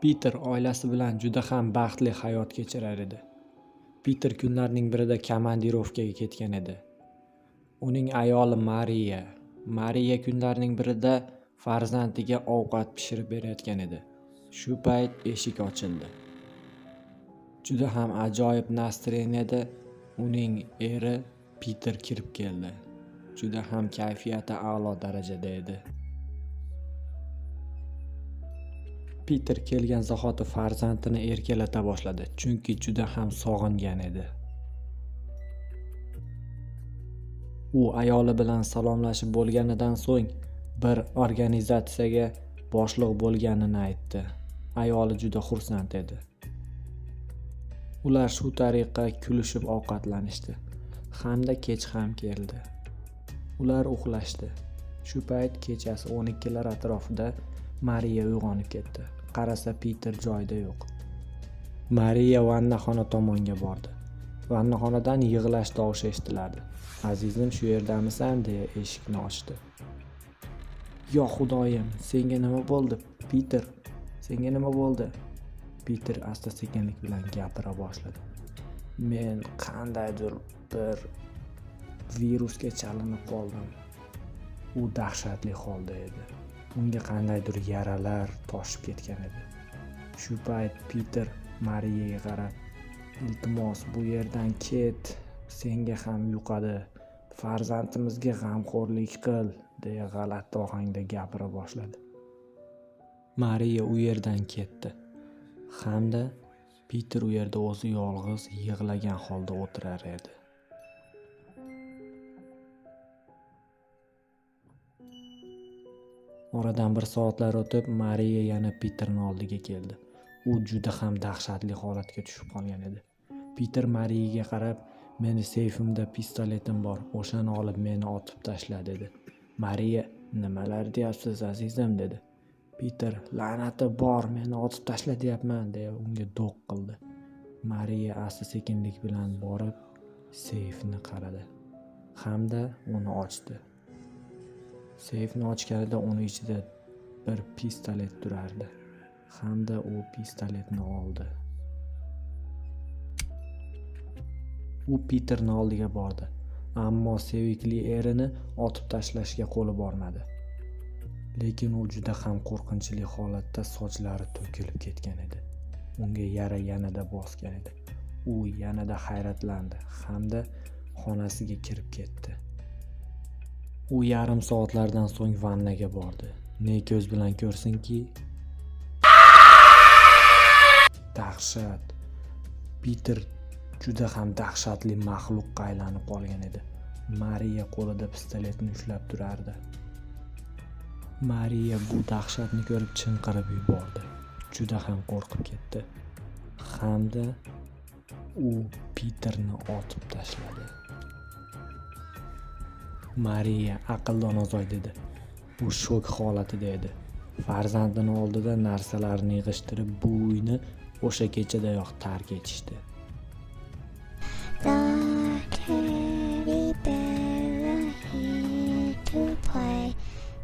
Piter oilasi bilan juda ham baxtli hayot kechirar edi. Piter kunlarning birida komandirovkaga ketgan edi. Uning ayoli Mariya, Mariya kunlarning birida farzandiga ovqat pishirib berayotgan edi. Shu payt eshik ochildi. Juda ham ajoyib настроенiyada uning eri Piter kirib keldi. Juda ham kayfiyati a'lo darajada edi. Piter kelgan zahoti farzandini erkalata boshladi, chunki juda ham sog'ingan edi. U ayoli bilan salomlashib bo'lganidan so'ng bir organizatsiyaga boshliq bo'lganini aytdi. Ayoli juda xursand edi. Ular shu tariqa kulishib ovqatlanishdi hamda kech ham keldi. Ular uxlashdi. Shu payt kechasi 12 lar atrofida Mariya uyg'onib ketdi. Qarasa Piter joyida yo'q. Mariya vannaxona tomonga bordi. Vannaxonadan yig'lash tovushi eshitiladi Azizim shu yerdamisan deya eshikni ochdi. Yo xudoyim, senga nima bo'ldi? Piter, senga nima bo'ldi? Piter asta-sekinlik bilan gapira boshladi. Men qandaydir bir virusga chalinib qoldim. U dahshatli holda edi. Unga qandaydir yaralar toshib ketgan edi. Shu payt Piter Mariyaga qarab, "Iltimos, bu yerdan ket. Senga ham yuqadi. Farzandimizga g'amxo'rlik qil", deya g'alati ohangda gapira boshladi. Mariya u yerdan ketdi. Hamda Piter u yerda o'zi yolg'iz yig'lagan holda o'tirar edi. Oradan bir soatlar o'tib, Mariya yana piterni oldiga keldi. U juda ham dahshatli holatga tushib qolgan edi. Piter Mariyaga qarab, "Meni seyfimda pistoletim bor, o'shani olib meni otib tashla" dedi. Mariya, "Nimalar deyapsiz azizim" dedi. Piter, "La'nati bor, meni otib tashla deyapman" deya unga do'q qildi. Mariya asta-sekinlik bilan borib seyfni qaradi hamda uni ochdi. Seyfni ochganida uni ichida bir pistolet turardi hamda u pistoletni oldi. U piterni oldiga bordi, ammo sevikli erini otib tashlashga qo'li bormadi. Lekin u juda ham qo'rqinchli holatda sochlari to'kilib ketgan edi. Unga yara yanada bosgan edi. U yanada hayratlandi hamda xonasiga kirib ketdi. U yarim soatlardan so'ng vannaga bordi. Ne ko'z bilan ko'rsinki, dahshat. Piter juda ham dahshatli maxluqqa aylanib qolgan edi. Mariya qo'lida pistoletni ushlab turardi. Mariya bu dahshatni ko'rib chinqirib yubordi. Juda ham qo'rqib ketdi. Hamda u Piterni otib tashladi. Mariya aqldan ozoy dedi. bu shok holatida edi. Farzandini oldida narsalarini yig'ishtirib bu uyni o'sha kechadayoq tark etishdi.